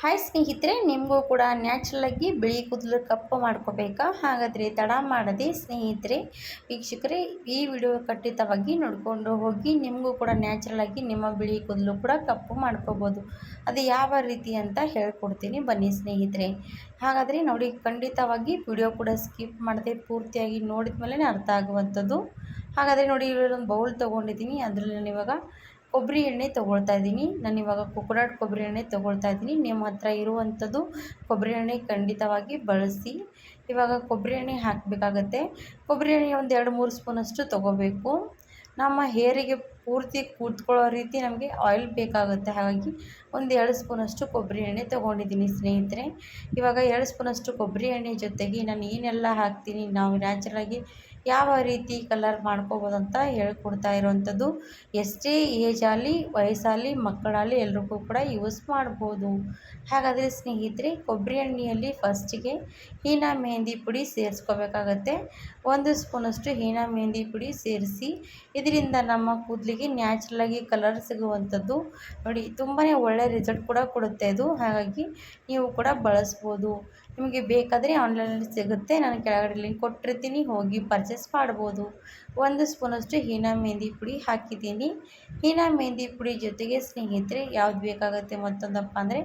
Hi ಸ್ನೇಹಿತರೆ, ನಿಮಗೂ ಕೂಡ ನ್ಯಾಚುರಲಾಗಿ ಬಿಳಿ ಕೂದಲು ಕಪ್ಪು ಮಾಡ್ಕೋಬೇಕಾ? ಹಾಗಾದರೆ ತಡ ಮಾಡದೆ ಸ್ನೇಹಿತರೆ, ವೀಕ್ಷಕರೇ, ಈ ವಿಡಿಯೋ ಖಂಡಿತವಾಗಿ ನೋಡಿಕೊಂಡು ಹೋಗಿ, ನಿಮಗೂ ಕೂಡ ನ್ಯಾಚುರಲಾಗಿ ನಿಮ್ಮ ಬಿಳಿ ಕೂದಲು ಕೂಡ ಕಪ್ಪು ಮಾಡ್ಕೋಬೋದು. ಅದು ಯಾವ ರೀತಿ ಅಂತ ಹೇಳ್ಕೊಡ್ತೀನಿ ಬನ್ನಿ ಸ್ನೇಹಿತರೆ. ಹಾಗಾದರೆ ನೋಡಿ, ಖಂಡಿತವಾಗಿ ವಿಡಿಯೋ ಕೂಡ ಸ್ಕಿಪ್ ಮಾಡದೆ ಪೂರ್ತಿಯಾಗಿ ನೋಡಿದ ಮೇಲೆ ಅರ್ಥ ಆಗುವಂಥದ್ದು. ಹಾಗಾದರೆ ನೋಡಿ ಒಂದು ಬೌಲ್ ತೊಗೊಂಡಿದ್ದೀನಿ, ಅದರಲ್ಲಿ ನಾನು ಇವಾಗ ಕೊಬ್ಬರಿ ಎಣ್ಣೆ ತೊಗೊಳ್ತಾ ಇದ್ದೀನಿ. ನಾನು ಇವಾಗ ಕೊಕೊನಟ್ ಕೊಬ್ಬರಿ ಎಣ್ಣೆ ತೊಗೊಳ್ತಾ ಇದ್ದೀನಿ. ನಿಮ್ಮ ಹತ್ರ ಇರುವಂಥದ್ದು ಕೊಬ್ಬರಿ ಎಣ್ಣೆ ಖಂಡಿತವಾಗಿ ಬಳಸಿ. ಇವಾಗ ಕೊಬ್ಬರಿ ಎಣ್ಣೆ ಹಾಕಬೇಕಾಗತ್ತೆ. ಕೊಬ್ಬರಿ ಎಣ್ಣೆ ಒಂದು ಎರಡು ಮೂರು ಸ್ಪೂನಷ್ಟು ತೊಗೋಬೇಕು. ನಮ್ಮ ಹೇರಿಗೆ ಪೂರ್ತಿ ಕೂತ್ಕೊಳ್ಳೋ ರೀತಿ ನಮಗೆ ಆಯಿಲ್ ಬೇಕಾಗುತ್ತೆ. ಹಾಗಾಗಿ ಒಂದು ಎರಡು ಸ್ಪೂನಷ್ಟು ಕೊಬ್ಬರಿ ಎಣ್ಣೆ ತೊಗೊಂಡಿದ್ದೀನಿ ಸ್ನೇಹಿತರೆ. ಇವಾಗ ಎರಡು ಸ್ಪೂನಷ್ಟು ಕೊಬ್ಬರಿ ಎಣ್ಣೆ ಜೊತೆಗೆ ನಾನು ಏನೆಲ್ಲ ಹಾಕ್ತೀನಿ. ನಾವು ನ್ಯಾಚುರಲಾಗಿ ಯಾವ ರೀತಿ ಕಲರ್ ಮಾಡ್ಕೋಬೋದು ಅಂತ ಹೇಳ್ಕೊಡ್ತಾ ಇರೋವಂಥದ್ದು ಎಷ್ಟೇ ಏಜ್ ಆಗಲಿ, ವಯಸ್ಸಾಗಲಿ, ಮಕ್ಕಳಾಗಲಿ ಎಲ್ರಿಗೂ ಕೂಡ ಯೂಸ್ ಮಾಡ್ಬೋದು. ಹಾಗಾದರೆ ಸ್ನೇಹಿತರೆ, ಕೊಬ್ಬರಿ ಎಣ್ಣೆಯಲ್ಲಿ ಫಸ್ಟಿಗೆ ಹೀನಾ ಮೆಹಂದಿ ಪುಡಿ ಸೇರಿಸ್ಕೋಬೇಕಾಗತ್ತೆ. ಒಂದು ಸ್ಪೂನಷ್ಟು ಹೀನಾ ಮೆಹಂದಿ ಪುಡಿ ಸೇರಿಸಿ, ಇದರಿಂದ ನಮ್ಮ ಕೂದಲಿಗೆ ನ್ಯಾಚುರಲಾಗಿ ಕಲರ್ ಸಿಗುವಂಥದ್ದು. ನೋಡಿ ತುಂಬಾ ಒಳ್ಳೆಯ ರಿಸಲ್ಟ್ ಕೂಡ ಕೊಡುತ್ತೆ ಅದು ಹಾಗಾಗಿ ನೀವು ಕೂಡ ಬಳಸ್ಬೋದು. ನಿಮಗೆ ಬೇಕಾದರೆ ಆನ್ಲೈನಲ್ಲಿ ಸಿಗುತ್ತೆ. ನಾನು ಕೆಳಗಡೆ ಲಿಂಕ್ ಕೊಟ್ಟಿರ್ತೀನಿ. ಹೋಗಿ ಪರ್ಚೇಸ್ ಮಾಡ್ಬೋದು. ಒಂದು ಸ್ಪೂನಷ್ಟು ಹೀನಾ ಮೆಹಂದಿ ಪುಡಿ ಹಾಕಿದ್ದೀನಿ. ಹೀನಾ ಮೆಹಂದಿ ಪುಡಿ ಜೊತೆಗೆ ಸ್ನೇಹಿತರೆ, ಯಾವ್ದು ಬೇಕಾಗುತ್ತೆ ಮತ್ತೊಂದಪ್ಪ ಅಂದರೆ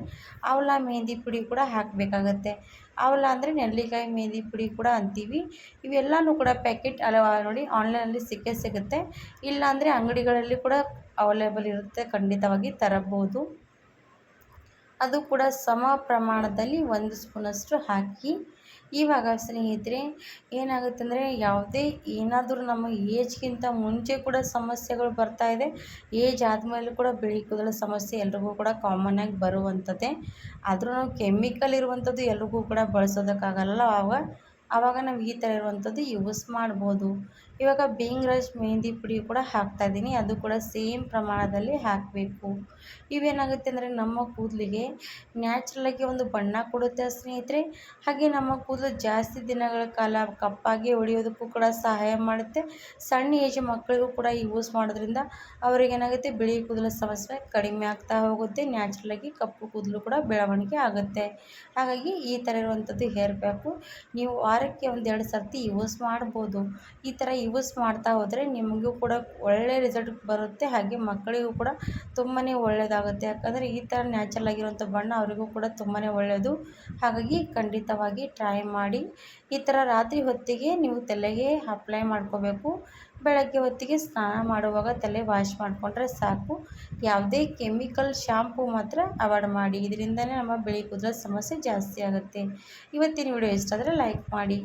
ಅವಲ ಮೆಹಂದಿ ಪುಡಿ ಕೂಡ ಹಾಕಬೇಕಾಗತ್ತೆ. ಅವಲ ಅಂದರೆ ನೆಲ್ಲಿಕಾಯಿ ಮೆಹಂದಿ ಪುಡಿ ಕೂಡ ಅಂತೀವಿ. ಇವೆಲ್ಲನೂ ಕೂಡ ಪ್ಯಾಕೆಟ್ ಅಲ್ಲ ನೋಡಿ ಆನ್ಲೈನಲ್ಲಿ ಸಿಕ್ಕೇ ಸಿಗುತ್ತೆ. ಇಲ್ಲಾಂದರೆ ಅಂಗಡಿಗಳಲ್ಲಿ ಕೂಡ ಅವೈಲೇಬಲ್ ಇರುತ್ತೆ. ಖಂಡಿತವಾಗಿ ತರಬಹುದು. ಅದು ಕೂಡ ಸಮ ಪ್ರಮಾಣದಲ್ಲಿ ಒಂದು ಸ್ಪೂನಷ್ಟು ಹಾಕಿ. ಇವಾಗ ಸ್ನೇಹಿತರೆ ಏನಾಗುತ್ತೆ ಅಂದರೆ ಯಾವುದೇ ಏನಾದರೂ ನಮ್ಮ ಏಜ್ಗಿಂತ ಮುಂಚೆ ಕೂಡ ಸಮಸ್ಯೆಗಳು ಬರ್ತಾ ಇದೆ. ಏಜ್ ಆದಮೇಲೆ ಕೂಡ ಬಿಳಿ ಕೂದಲ ಸಮಸ್ಯೆ ಎಲ್ರಿಗೂ ಕೂಡ ಕಾಮನ್ನಾಗಿ ಬರುವಂಥದ್ದೇ. ಆದರೂ ನಾವು ಕೆಮಿಕಲ್ ಇರುವಂಥದ್ದು ಎಲ್ರಿಗೂ ಕೂಡ ಬಳಸೋದಕ್ಕಾಗಲ್ಲ ಆವಾಗ ಆವಾಗ ನಾವು ಈ ಥರ ಇರುವಂಥದ್ದು ಯೂಸ್ ಮಾಡ್ಬೋದು. ಇವಾಗ ರೈಸ್ ಮೆಹಂದಿ ಪುಡಿ ಕೂಡ ಹಾಕ್ತಾ ಇದ್ದೀನಿ. ಅದು ಕೂಡ ಸೇಮ್ ಪ್ರಮಾಣದಲ್ಲಿ ಹಾಕಬೇಕು. ಇವೇನಾಗುತ್ತೆ ಅಂದರೆ ನಮ್ಮ ಕೂದಲಿಗೆ ನ್ಯಾಚುರಲಾಗಿ ಒಂದು ಬಣ್ಣ ಕೊಡುತ್ತೆ ಸ್ನೇಹಿತರೆ. ಹಾಗೆ ನಮ್ಮ ಕೂದಲು ಜಾಸ್ತಿ ದಿನಗಳ ಕಾಲ ಕಪ್ಪಾಗಿ ಉಳಿಯೋದಕ್ಕೂ ಕೂಡ ಸಹಾಯ ಮಾಡುತ್ತೆ. ಸಣ್ಣ ಏಜ್ ಮಕ್ಕಳಿಗೂ ಕೂಡ ಯೂಸ್ ಮಾಡೋದ್ರಿಂದ ಅವರಿಗೇನಾಗುತ್ತೆ ಬಿಳಿ ಕೂದಲ ಸಮಸ್ಯೆ ಕಡಿಮೆ ಆಗ್ತಾ ಹೋಗುತ್ತೆ. ನ್ಯಾಚುರಲಾಗಿ ಕಪ್ಪು ಕೂದಲು ಕೂಡ ಬೆಳವಣಿಗೆ ಆಗುತ್ತೆ. ಹಾಗಾಗಿ ಈ ಥರ ಇರುವಂಥದ್ದು ಹೇರ್ ಪ್ಯಾಕು ನೀವು ವಾರಕ್ಕೆ ಒಂದೆರಡು ಸರ್ತಿ ಯೂಸ್ ಮಾಡ್ಬೋದು. ಈ ಥರ ಯೂಸ್ ಮಾಡ್ತಾ ಹೋದರೆ ನಿಮಗೂ ಕೂಡ ಒಳ್ಳೆಯ ರಿಸಲ್ಟ್ ಬರುತ್ತೆ. ಹಾಗೆ ಮಕ್ಕಳಿಗೂ ಕೂಡ ತುಂಬಾ ಒಳ್ಳೆಯದಾಗುತ್ತೆ ಯಾಕಂದರೆ ಈ ಥರ ನ್ಯಾಚುರಲ್ ಆಗಿರುವಂಥ ಬಣ್ಣ ಅವರಿಗೂ ಕೂಡ ತುಂಬಾ ಒಳ್ಳೆಯದು ಹಾಗಾಗಿ ಖಂಡಿತವಾಗಿ ಟ್ರೈ ಮಾಡಿ. ಈ ಥರ ರಾತ್ರಿ ಹೊತ್ತಿಗೆ ನೀವು ತಲೆಗೆ ಅಪ್ಲೈ ಮಾಡ್ಕೋಬೇಕು. ಬೆಳಗ್ಗೆ ಹೊತ್ತಿಗೆ ಸ್ನಾನ ಮಾಡುವಾಗ ತಲೆ ವಾಶ್ ಮಾಡಿಕೊಂಡ್ರೆ ಸಾಕು. ಯಾವುದೇ ಕೆಮಿಕಲ್ ಶಾಂಪೂ ಮಾತ್ರ ಅವಾಯ್ಡ್ ಮಾಡಿ. ಇದರಿಂದನೇ ನಮ್ಮ ಬಿಳಿ ಕೂದಲ ಸಮಸ್ಯೆ ಜಾಸ್ತಿ ಆಗುತ್ತೆ. ಇವತ್ತಿನ ವಿಡಿಯೋ ಇಷ್ಟ ಆದರೆ ಲೈಕ್ ಮಾಡಿ.